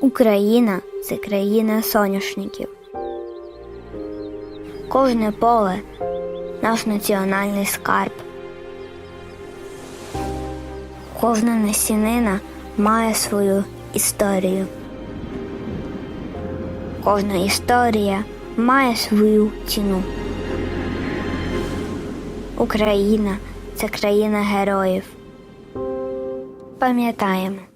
Україна це країна соняшників. Кожне поле наш національний скарб. Кожна насінина має свою історію. Кожна історія має свою ціну. Україна це країна героїв. Пам'ятаємо.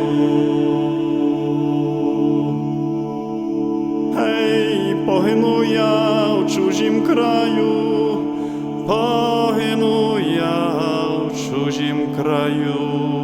Краю, погину я в чужім краю.